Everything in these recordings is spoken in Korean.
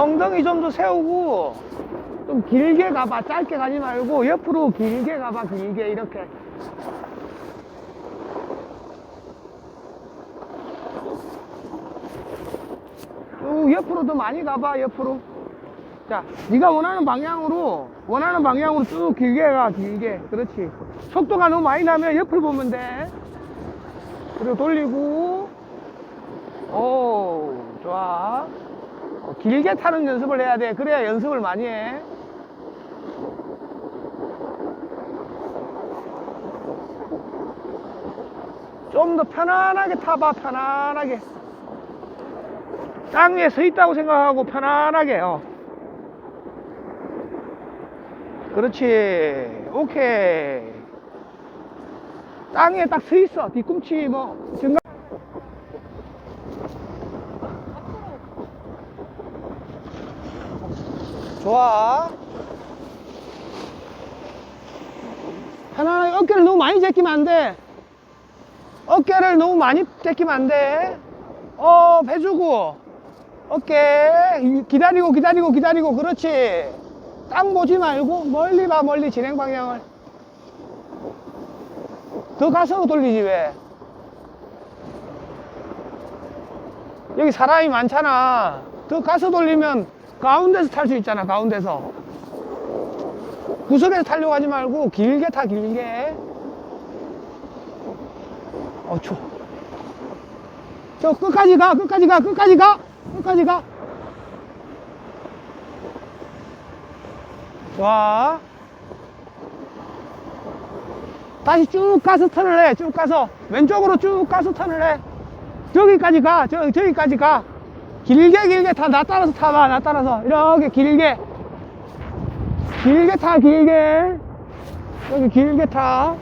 엉덩이 좀 더 세우고 좀 길게 가봐. 짧게 가지 말고 옆으로 길게 가봐. 길게 이렇게. 쭉 옆으로 더 많이 가봐. 옆으로. 자 네가 원하는 방향으로 원하는 방향으로 쭉 길게 가. 길게. 그렇지. 속도가 너무 많이 나면 옆을 보면 돼. 그리고 돌리고. 오 좋아. 어, 길게 타는 연습을 해야 돼. 그래야 연습을 많이 해. 좀 더 편안하게 타봐 편안하게. 땅 위에 서 있다고 생각하고 편안하게 어. 그렇지. 오케이. 땅 위에 딱 서 있어. 뒤꿈치 뭐 좋아. 편안하게 어깨를 너무 많이 제끼면 안 돼. 어깨를 너무 많이 제끼면 안 돼. 어 배주고. 어깨. 기다리고 기다리고 기다리고. 그렇지. 땅 보지 말고 멀리 봐 멀리 진행 방향을. 더 가서 돌리지 왜? 여기 사람이 많잖아. 더 가서 돌리면 가운데서 탈 수 있잖아 가운데서. 구석에서 타려고 하지 말고 길게 타 길게. 어 추워. 저 끝까지 가 끝까지 가 끝까지 가 끝까지 가. 좋아 다시 쭉 가서 턴을 해쭉 가서. 왼쪽으로 쭉 가서 턴을 해. 저기까지 가 저, 저기까지 가 길게 길게 타나 따라서 타봐 나 따라서. 이렇게 길게. 길게 타 길게. 여기 길게 타.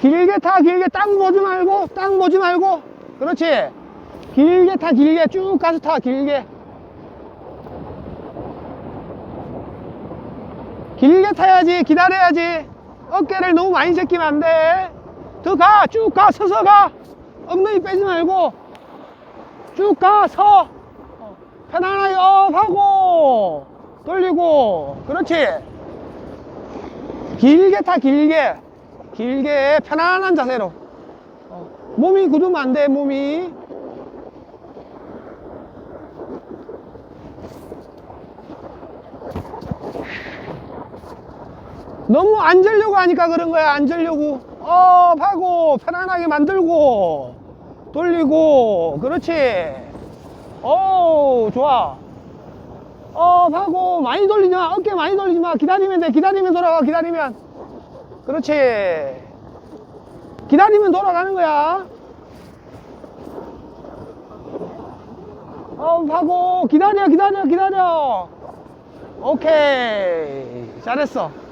길게 타 길게 땅 보지 말고 땅 보지 말고. 그렇지. 길게 타 길게. 쭉 가서 타 길게. 길게 타야지. 기다려야지. 어깨를 너무 많이 제끼면 안돼 더 가 쭉 가 서서 가. 엉덩이 빼지 말고 쭉 가 서. 편안하게 업 하고 돌리고. 그렇지? 길게 타 길게. 길게 편안한 자세로. 어, 몸이 굳으면 안 돼 몸이. 너무 앉으려고 하니까 그런 거야 앉으려고 업 하고 편안하게 만들고 돌리고 그렇지. 오 좋아. 업 하고 많이 돌리지 마. 어깨 많이 돌리지 마. 기다리면 돼. 기다리면 돌아가. 기다리면. 그렇지. 기다리면 돌아가는 거야. 업 하고 기다려. 기다려. 기다려. 오케이. 잘했어